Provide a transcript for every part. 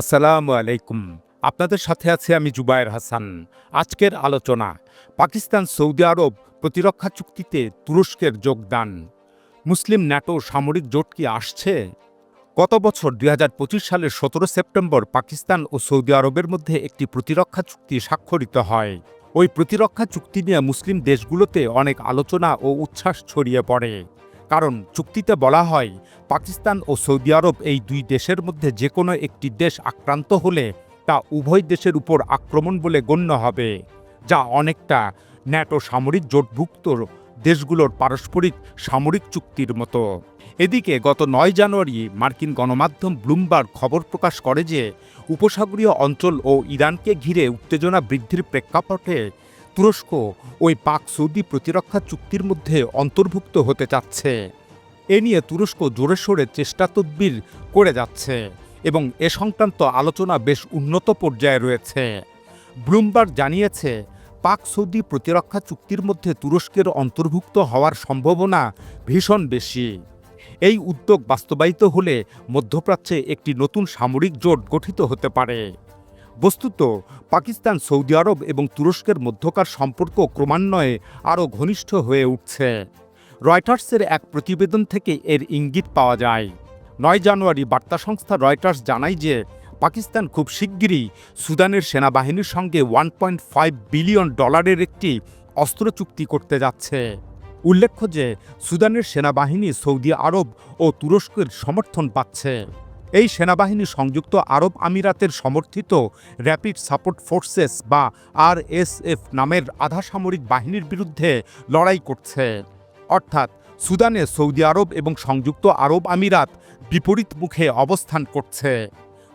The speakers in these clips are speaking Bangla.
আসসালামু আলাইকুম। আপনাদের সাথে আছে আমি জুবায়ের হাসান। আজকের আলোচনা, পাকিস্তান, সৌদি আরব প্রতিরক্ষা চুক্তিতে তুরস্কের যোগদান। মুসলিম ন্যাটো সামরিক জোট কি আসছে? গত বছর দুই হাজার পঁচিশ সালের সতেরো সেপ্টেম্বর পাকিস্তান ও সৌদি আরবের মধ্যে একটি প্রতিরক্ষা চুক্তি স্বাক্ষরিত হয়। ওই প্রতিরক্ষা চুক্তি নিয়ে মুসলিম দেশগুলোতে অনেক আলোচনা ও উচ্ছ্বাস ছড়িয়ে পড়ে। কারণ চুক্তিতে বলা হয়, পাকিস্তান ও সৌদি আরব এই দুই দেশের মধ্যে যে কোনো একটি দেশ আক্রান্ত হলে তা উভয় দেশের উপর আক্রমণ বলে গণ্য হবে, যা অনেকটা ন্যাটো সামরিক জোটভুক্ত দেশগুলোর পারস্পরিক সামরিক চুক্তির মতো। এদিকে গত নয় জানুয়ারি মার্কিন গণমাধ্যম ব্লুমবার্গ খবর প্রকাশ করে যে, উপসাগরীয় অঞ্চল ও ইরানকে ঘিরে উত্তেজনা বৃদ্ধির প্রেক্ষাপটে তুরস্ক ওই পাক সৌদি প্রতিরক্ষা চুক্তির মধ্যে অন্তর্ভুক্ত হতে চাচ্ছে। এ নিয়ে তুরস্ক জোরে সোরে চেষ্টা তদবির করে যাচ্ছে এবং এ সংক্রান্ত আলোচনা বেশ উন্নত পর্যায়ে রয়েছে। ব্লুমবার্গ জানিয়েছে, পাক সৌদি প্রতিরক্ষা চুক্তির মধ্যে তুরস্কের অন্তর্ভুক্ত হওয়ার সম্ভাবনা ভীষণ বেশি। এই উদ্যোগ বাস্তবায়িত হলে মধ্যপ্রাচ্যে একটি নতুন সামরিক জোট গঠিত হতে পারে। বস্তুত পাকিস্তান, সৌদি আরব এবং তুরস্কের মধ্যকার সম্পর্ক ক্রমান্বয়ে আরও ঘনিষ্ঠ হয়ে উঠছে। রয়টার্সের এক প্রতিবেদন থেকে এর ইঙ্গিত পাওয়া যায়। নয় জানুয়ারি বার্তা সংস্থা রয়টার্স জানায় যে, পাকিস্তান খুব শিগগিরই সুদানের সেনাবাহিনীর সঙ্গে ওয়ান পয়েন্ট ফাইভ বিলিয়ন ডলারের একটি অস্ত্র চুক্তি করতে যাচ্ছে। উল্লেখ্য যে, সুদানের সেনাবাহিনী সৌদি আরব ও তুরস্কের সমর্থন পাচ্ছে। এই সেনাবাহিনী সংযুক্ত আরব আমিরাতের সমর্থিত র্যাপিড সাপোর্ট ফোর্সেস বা আরএসএফ নামের আধা সামরিক বাহিনীর বিরুদ্ধে লড়াই করছে। অর্থাৎ সুদানে সৌদি আরব এবং সংযুক্ত আরব আমিরাত বিপরীত মুখে অবস্থান করছে।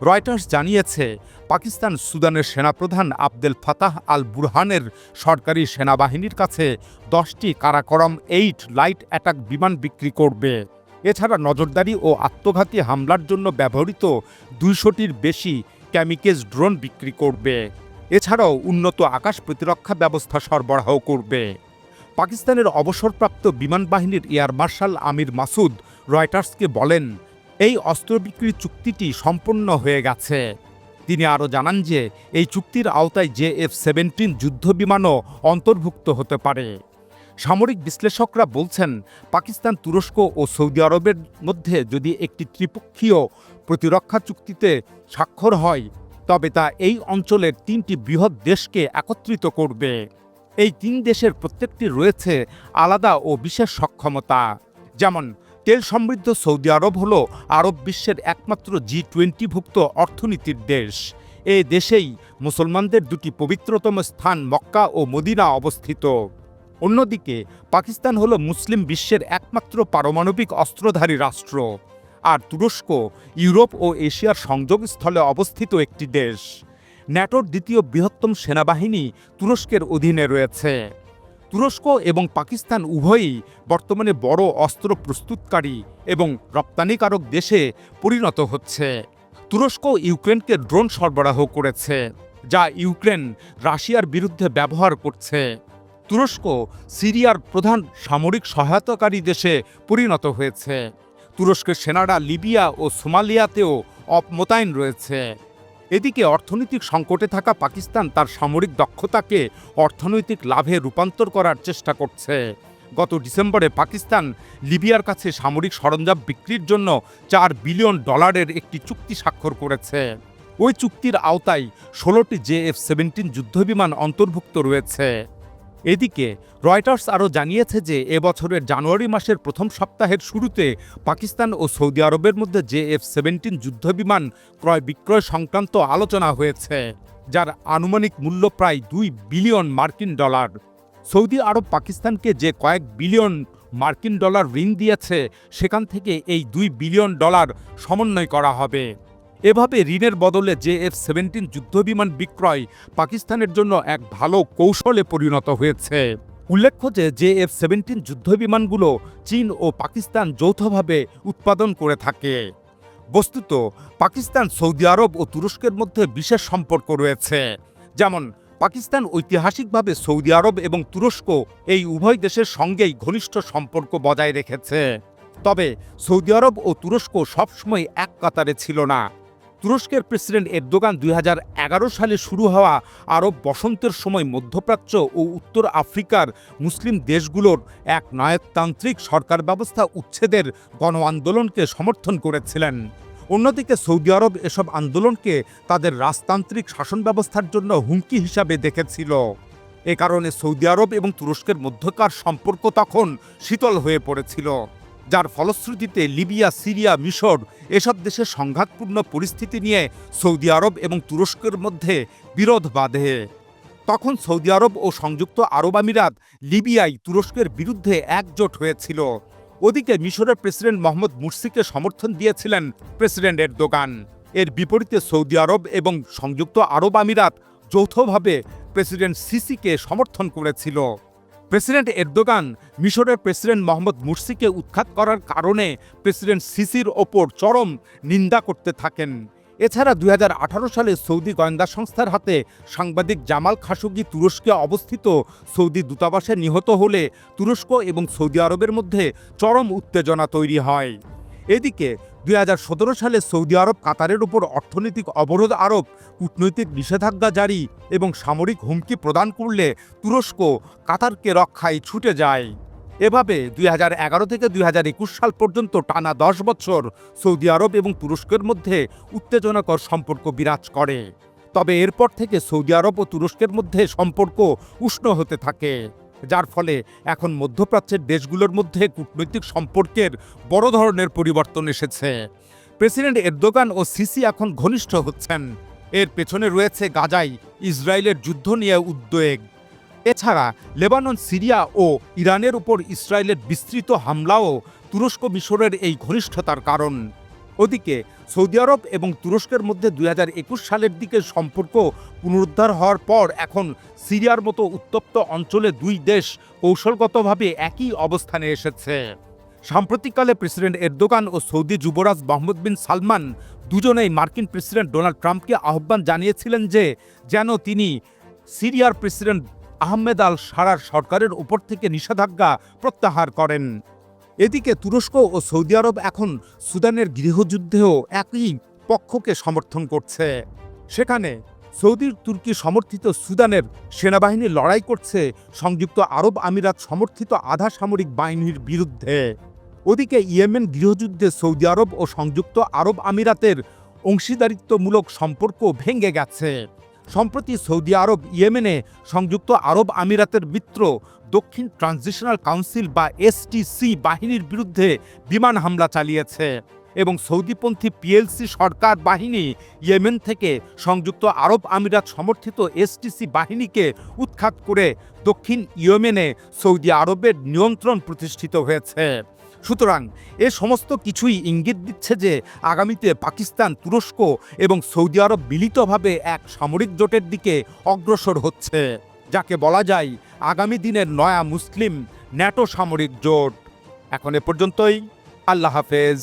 রয়টার্স জানিয়েছে, পাকিস্তান সুদানের সেনাপ্রধান আবদেল ফাতাহ আল বুরহানের সরকারি সেনাবাহিনীর কাছে দশটি কারাকরম এইট লাইট অ্যাটাক বিমান বিক্রি করবে। এছাড়া নজরদারি ও আত্মঘাতী হামলার জন্য ব্যবহৃত দুইশোটির বেশি ক্যামিকেজ ড্রোন বিক্রি করবে। এছাড়াও উন্নত আকাশ প্রতিরক্ষা ব্যবস্থা সরবরাহ করবে। পাকিস্তানের অবসরপ্রাপ্ত বিমান বাহিনীর এয়ার মার্শাল আমির মাসুদ রয়টার্সকে বলেন, এই অস্ত্র বিক্রির চুক্তিটি সম্পন্ন হয়ে গেছে। তিনি আরও জানান যে, এই চুক্তির আওতায় জে এফ সেভেন্টিন যুদ্ধবিমানও অন্তর্ভুক্ত হতে পারে। সামরিক বিশ্লেষকরা বলছেন, পাকিস্তান, তুরস্ক ও সৌদি আরবের মধ্যে যদি একটি ত্রিপক্ষীয় প্রতিরক্ষা চুক্তিতে স্বাক্ষর হয়, তবে তা এই অঞ্চলের তিনটি বৃহৎ দেশকে একত্রিত করবে। এই তিন দেশের প্রত্যেকটি রয়েছে আলাদা ও বিশেষ সক্ষমতা। যেমন, তেল সমৃদ্ধ সৌদি আরব হল আরব বিশ্বের একমাত্র জি টোয়েন্টিভুক্ত অর্থনীতির দেশ। এ দেশেই মুসলমানদের দুটি পবিত্রতম স্থান মক্কা ও মদিনা অবস্থিত। অন্যদিকে, পাকিস্তান হল মুসলিম বিশ্বের একমাত্র পারমাণবিক অস্ত্রধারী রাষ্ট্র আর তুরস্ক, ইউরোপ ও এশিয়ার সংযোগস্থলে অবস্থিত একটি দেশ। ন্যাটোর দ্বিতীয় বৃহত্তম সেনাবাহিনী তুরস্কের অধীনে রয়েছে। তুরস্ক এবং পাকিস্তান উভয়ই বর্তমানে বড় অস্ত্র প্রস্তুতকারী এবং রপ্তানিকারক দেশে পরিণত হচ্ছে। তুরস্ক ইউক্রেনকে ড্রোন সরবরাহ করেছে, যা ইউক্রেন রাশিয়ার বিরুদ্ধে ব্যবহার করছে। তুরস্ক সিরিয়ার প্রধান সামরিক সহায়তাকারী দেশে পরিণত হয়েছে। তুরস্কের সেনারা লিবিয়া ও সোমালিয়াতেও অপমোতায়েন রয়েছে। এদিকে অর্থনৈতিক সংকটে থাকা পাকিস্তান তার সামরিক দক্ষতাকে অর্থনৈতিক লাভে রূপান্তর করার চেষ্টা করছে। গত ডিসেম্বরে পাকিস্তান লিবিয়ার কাছে সামরিক সরঞ্জাম বিক্রির জন্য চার বিলিয়ন ডলারের একটি চুক্তি স্বাক্ষর করেছে। ওই চুক্তির আওতায় ষোলোটি জে এফ সেভেন্টিন যুদ্ধবিমান অন্তর্ভুক্ত রয়েছে। এদিকে, রয়টার্স আরও জানিয়েছে যে এবছরের জানুয়ারি মাসের প্রথম সপ্তাহের শুরুতে পাকিস্তান ও সৌদি আরবের মধ্যে জে এফ সেভেন্টিন যুদ্ধবিমান ক্রয় বিক্রয় সংক্রান্ত আলোচনা হয়েছে, যার আনুমানিক মূল্য প্রায় দুই বিলিয়ন মার্কিন ডলার। সৌদি আরব পাকিস্তানকে যে কয়েক বিলিয়ন মার্কিন ডলার ঋণ দিয়েছে, সেখান থেকে এই দুই বিলিয়ন ডলার সমন্বয় করা হবে। এভাবে ঋণের বদলে জে এফ সেভেন্টিন যুদ্ধবিমান বিক্রয় পাকিস্তানের জন্য এক ভালো কৌশলে পরিণত হয়েছে। উল্লেখ্য যে জে এফ সেভেন্টিন যুদ্ধবিমানগুলো চীন ও পাকিস্তান যৌথভাবে উৎপাদন করে থাকে। বস্তুত, পাকিস্তান, সৌদি আরব ও তুরস্কের মধ্যে বিশেষ সম্পর্ক রয়েছে। যেমন, পাকিস্তান ঐতিহাসিকভাবে সৌদি আরব এবং তুরস্ক এই উভয় দেশের সঙ্গেই ঘনিষ্ঠ সম্পর্ক বজায় রেখেছে। তবে, সৌদি আরব ও তুরস্ক সবসময় এক কাতারে ছিল না। তুরস্কের প্রেসিডেন্ট এরদোগান দুই হাজার এগারো সালে শুরু হওয়া আরব বসন্তের সময় মধ্যপ্রাচ্য ও উত্তর আফ্রিকার মুসলিম দেশগুলোর এক নায়কতান্ত্রিক সরকার ব্যবস্থা উচ্ছেদের গণ আন্দোলনকে সমর্থন করেছিলেন। অন্যদিকে সৌদি আরব এসব আন্দোলনকে তাদের রাজতান্ত্রিক শাসন ব্যবস্থার জন্য হুমকি হিসাবে দেখেছিল। এ কারণে সৌদি আরব এবং তুরস্কের মধ্যকার সম্পর্ক তখন শীতল হয়ে পড়েছিল। যার ফলশ্রুতিতে লিবিয়া, সিরিয়া, মিশর এসব দেশের সংঘাতপূর্ণ পরিস্থিতি নিয়ে সৌদি আরব এবং তুরস্কের মধ্যে বিরোধ বাঁধে। তখন সৌদি আরব ও সংযুক্ত আরব আমিরাত লিবিয়ায় তুরস্কের বিরুদ্ধে একজোট হয়েছিল। ওদিকে মিশরের প্রেসিডেন্ট মোহাম্মদ মুরসিকে সমর্থন দিয়েছিলেন প্রেসিডেন্ট এরদোগান। এর বিপরীতে সৌদি আরব এবং সংযুক্ত আরব আমিরাত যৌথভাবে প্রেসিডেন্ট সিসিকে সমর্থন করেছিল। প্রেসিডেন্ট এরদোগান মিশরের প্রেসিডেন্ট মোহাম্মদ মুরসিকে উৎখাত করার কারণে প্রেসিডেন্ট সিসির ওপর চরম নিন্দা করতে থাকেন। এছাড়া দু হাজার আঠারো সালে সৌদি গোয়েন্দা সংস্থার হাতে সাংবাদিক জামাল খাশোগি তুরস্কে অবস্থিত সৌদি দূতাবাসে নিহত হলে তুরস্ক এবং সৌদি আরবের মধ্যে চরম উত্তেজনা তৈরি হয়। এদিকে দুই হাজার সতেরো সালে সৌদি আরব কাতারের উপর অর্থনৈতিক অবরোধ আরোপ, কূটনৈতিক নিষেধাজ্ঞা জারি এবং সামরিক হুমকি প্রদান করলে তুরস্ক কাতারকে রক্ষায় ছুটে যায়। এভাবে দুই হাজার এগারো থেকে দুই হাজার একুশ সাল পর্যন্ত টানা দশ বছর সৌদি আরব এবং তুরস্কের মধ্যে উত্তেজনাকর সম্পর্ক বিরাজ করে। তবে এরপর থেকে সৌদি আরব ও তুরস্কের মধ্যে সম্পর্ক উষ্ণ হতে থাকে। যার ফলে এখন মধ্যপ্রাচ্যের দেশগুলোর মধ্যে কূটনৈতিক সম্পর্কের বড় ধরনের পরিবর্তন এসেছে। প্রেসিডেন্ট এরদোগান ও সিসি এখন ঘনিষ্ঠ হচ্ছেন। এর পেছনে রয়েছে গাজায় ইসরায়েলের যুদ্ধ নিয়ে উদ্বেগ। এছাড়া লেবানন, সিরিয়া ও ইরানের উপর ইসরায়েলের বিস্তৃত হামলাও তুরস্ক মিশরের এই ঘনিষ্ঠতার কারণ। ওদিকে সৌদি আরব এবং তুরস্কের মধ্যে দুই হাজার একুশ সালের দিকে সম্পর্ক পুনরুদ্ধার হওয়ার পর এখন সিরিয়ার মতো উত্তপ্ত অঞ্চলে দুই দেশ কৌশলগতভাবে একই অবস্থানে এসেছে। সাম্প্রতিককালে প্রেসিডেন্ট এরদোগান ও সৌদি যুবরাজ মোহাম্মদ বিন সালমান দুজনেই মার্কিন প্রেসিডেন্ট ডোনাল্ড ট্রাম্পকে আহ্বান জানিয়েছিলেন যে যেন তিনি সিরিয়ার প্রেসিডেন্ট আহমেদ আল সারার সরকারের উপর থেকে নিষেধাজ্ঞা প্রত্যাহার করেন। এদিকে তুরস্ক ও সৌদি আরব এখন সুদানের গৃহযুদ্ধেও একই পক্ষকে সমর্থন করছে। সেখানে সৌদির তুর্কি সমর্থিত সুদানের সেনাবাহিনী লড়াই করছে সংযুক্ত আরব আমিরাত সমর্থিত আধা সামরিক বাহিনীর বিরুদ্ধে। ওদিকে ইয়েমেন গৃহযুদ্ধে সৌদি আরব ও সংযুক্ত আরব আমিরাতের অংশীদারিত্বমূলক সম্পর্ক ভেঙে গেছে। সম্প্রতি সৌদি আরব, ইয়েমেনে সংযুক্ত আরব আমিরাতের মিত্র দক্ষিণ ট্রানজিশনাল কাউন্সিল বা এসটিসি বাহিনীর বিরুদ্ধে বিমান হামলা চালিয়েছে এবং সৌদিপন্থী পিএলসি সরকার বাহিনী ইয়েমেন থেকে সংযুক্ত আরব আমিরাত সমর্থিত এসটিসি বাহিনীকে উৎখাত করে দক্ষিণ ইয়েমেনে সৌদি আরবের নিয়ন্ত্রণ প্রতিষ্ঠিত হয়েছে। সুতরাং এ সমস্ত কিছুই ইঙ্গিত দিচ্ছে যে আগামীতে পাকিস্তান, তুরস্ক এবং সৌদি আরব মিলিতভাবে এক সামরিক জোটের দিকে অগ্রসর হচ্ছে, যাকে বলা যায় আগামী দিনের নয়া মুসলিম ন্যাটো সামরিক জোট। এখন এ পর্যন্তই, আল্লাহ হাফেজ।